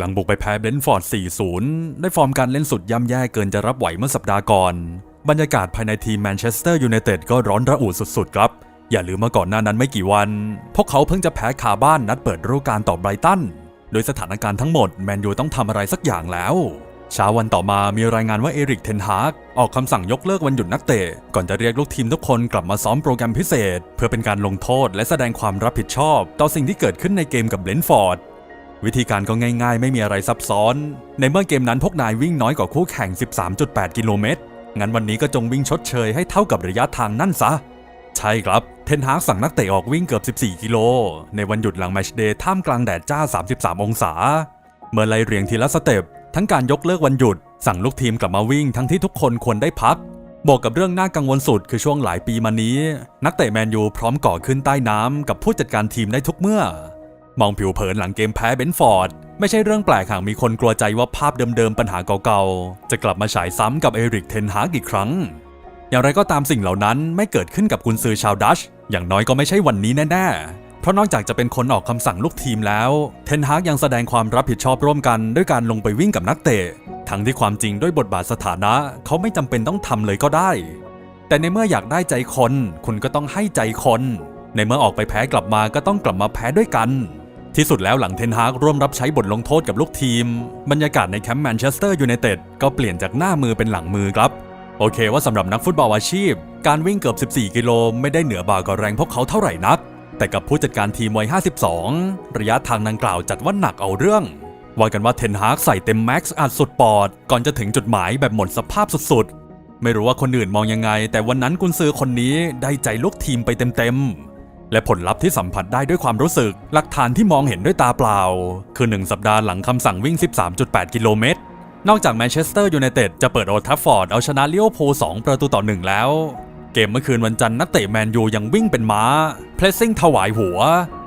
หลังบุกไปแพ้เบนฟอร์ด 4-0 ได้ฟอร์มการเล่นสุดย่ำแย่เกินจะรับไหวเมื่อสัปดาห์ก่อน บรรยากาศภายในทีมแมนเชสเตอร์ยูไนเต็ดก็ร้อนระอุสุดๆ ครับ อย่าลืมมาก่อนหน้านั้นไม่กี่วัน พวกเขาเพิ่งจะแพ้คาบ้านนัดเปิดฤดูกาลต่อไบรตัน โดยสถานการณ์ทั้งหมดแมนยูต้องทำอะไรสักอย่างแล้วเช้าวันต่อมามีรายงานว่าเอริกเทนฮากออกคำสั่งยกเลิกวันหยุดนักเตะ ก่อนจะเรียกลูกทีมทุกคนกลับมาซ้อมโปรแกรมพิเศษ เพื่อเป็นการลงโทษและแสดงความรับผิดชอบ ต่อสิ่งที่เกิดขึ้นในเกมกับเบรนฟอร์ด วิธีการก็ง่าย ๆ ไม่มีอะไรซับซ้อน ในเมื่อเกมนั้นพวกนายวิ่งน้อยกว่าคู่แข่ง 13.8 กิโลเมตร งั้นวันนี้ก็จงวิ่งชดเชยให้เท่ากับระยะทางนั่นซะ ใช่ครับ เทนฮากสั่งนักเตะออกวิ่งเกือบ 14 กิโล ในวันหยุดหลังแมชเดย์ท่ามกลางแดดจ้า 33 องศา เมื่อไล่เรียงทีละสเต็ป ทั้งการยกเลิกวันหยุด สั่งลูกทีมกลับมาวิ่งทั้งที่ทุกคนควรได้พักบวกกับเรื่องน่ากังวลสุดคือช่วงหลายปีมานี้ นักเตะแมนยูพร้อมก่อขึ้นใต้น้ำกับผู้จัดการทีมได้ทุกเมื่อ มองผิวเผินหลังเกมแพ้เบนฟอร์ด ไม่ใช่เรื่องแปลกหากมีคนกลัวใจว่าภาพเดิมๆปัญหาเก่าๆ จะกลับมาฉายซ้ำกับเอริกเทนฮากอีกครั้ง อย่างไรก็ตามสิ่งเหล่านั้นไม่เกิดขึ้นกับกุนซือชาวดัช อย่างน้อยก็ไม่ใช่วันนี้แน่ๆ เพราะนอกจากจะเป็นคนออกคำสั่งลูกทีมแล้ว เทนฮากยังแสดงความรับผิดชอบร่วมกันด้วยการลงไปวิ่งกับนักเตะ ทั้งที่ความจริงด้วยบทบาทสถานะ เขาไม่จำเป็นต้องทำเลยก็ได้ แต่ในเมื่ออยากได้ใจคน คุณก็ต้องให้ใจคน ในเมื่อออกไปแพ้กลับมาก็ต้องกลับมาแพ้ด้วยกัน ที่สุดแล้วหลังเทนฮากร่วมรับใช้บทลงโทษกับลูกทีม บรรยากาศในแคมป์แมนเชสเตอร์ยูไนเต็ดก็เปลี่ยนจากหน้ามือเป็นหลังมือครับ โอเคว่าสำหรับนักฟุตบอลอาชีพ การวิ่งเกือบ 14 กิโลไม่ได้เหนือบ่ากว่าแรงพวกเขาเท่าไหร่นัก แต่กับผู้จัดการทีมวัย 52 ระยะทางดังกล่าวจัดว่าหนักเอาเรื่องว่ากันว่าเทนฮากใส่เต็มแม็กซ์อัดสุดปอด ก่อนจะถึงจุดหมายแบบหมดสภาพสุดๆ ไม่รู้ว่าคนอื่นมองยังไง แต่วันนั้นกุนซือคนนี้ได้ใจลูกทีมไปเต็มๆ และผลลัพธ์ที่สัมผัสได้ด้วยความรู้สึก หลักฐานที่มองเห็นด้วยตาเปล่า คือ 1 สัปดาห์หลังคำสั่งวิ่ง 13.8 กิโลเมตร นอกจากแมนเชสเตอร์ยูไนเต็ดจะเปิดโอทัฟฟอร์ดเอาชนะเลิเวอร์พูล2ประตูต่อ1แล้ว เกมเมื่อคืนวันจันทร์นักเตะแมนยูยังวิ่งเป็นม้า เพลสซิ่งถวายหัว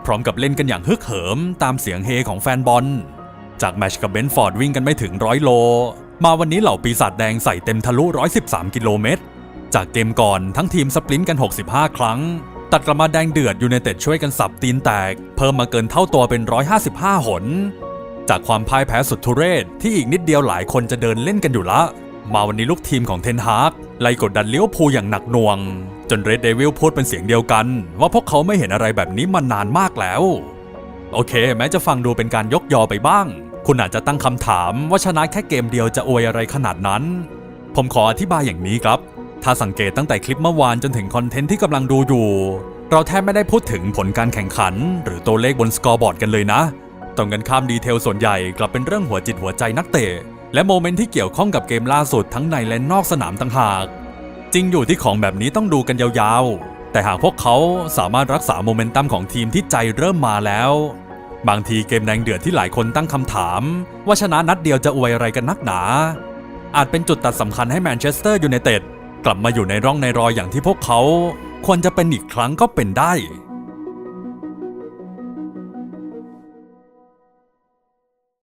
พร้อมกับเล่นกันอย่างฮึกเหิม ตามเสียงเฮของแฟนบอล จากแมชกับเบนฟอร์ดวิ่งกันไม่ถึงร้อยโล มาวันนี้เหล่าปีศาจแดงใส่เต็มทะลุ 113 กิโลเมตร จากเกมก่อนทั้งทีมสปรินต์กัน 65 ครั้ง ตัดกลับมาแดงเดือดยูไนเต็ดช่วยกันสับตีนแตก เพิ่มมาเกินเท่าตัวเป็น 155 หน จากความพ่ายแพ้สุดทุเรศ ที่อีกนิดเดียวหลายคนจะเดินเล่นกันอยู่ละ มาวันนี้ลูกทีมของเทนฮากไล่กดดันเลี้ยวพูลอย่างหนักหน่วง จนเรดเดวิลพูดเป็นเสียงเดียวกัน ว่าพวกเขาไม่เห็นอะไรแบบนี้มานานมากแล้ว โอเค แม้จะฟังดูเป็นการยกยอไปบ้าง คุณอาจจะตั้งคำถามว่าชนะแค่เกมเดียวจะอวยอะไรขนาดนั้น ผมขออธิบายอย่างนี้ครับ ถ้าสังเกตตั้งแต่คลิปเมื่อวานจนถึงคอนเทนต์ที่กำลังดูอยู่ เราแทบไม่ได้พูดถึงผลการแข่งขัน หรือตัวเลขบนสกอร์บอร์ดกันเลยนะ ตรงกันข้ามดีเทลส่วนใหญ่กลับเป็นเรื่องหัวจิตหัวใจนักเตะ และโมเมนต์ที่เกี่ยวข้องกับเกมล่าสุดทั้งในและนอกสนามต่างหาก จริงอยู่ที่ของแบบนี้ต้องดูกันยาวๆ แต่หากพวกเขาสามารถรักษาโมเมนตัมของทีมที่ใจเริ่มมาแล้ว บางทีเกมแดงเดือดที่หลายคนตั้งคำถาม ว่าชนะนัดเดียวจะอวยอะไรกันนักหนาอาจเป็นจุดตัดสำคัญให้แมนเชสเตอร์ยูไนเต็ด กลับมาอยู่ในร่องในรอยอย่างที่พวกเขา ควรจะเป็นอีกครั้งก็เป็นได้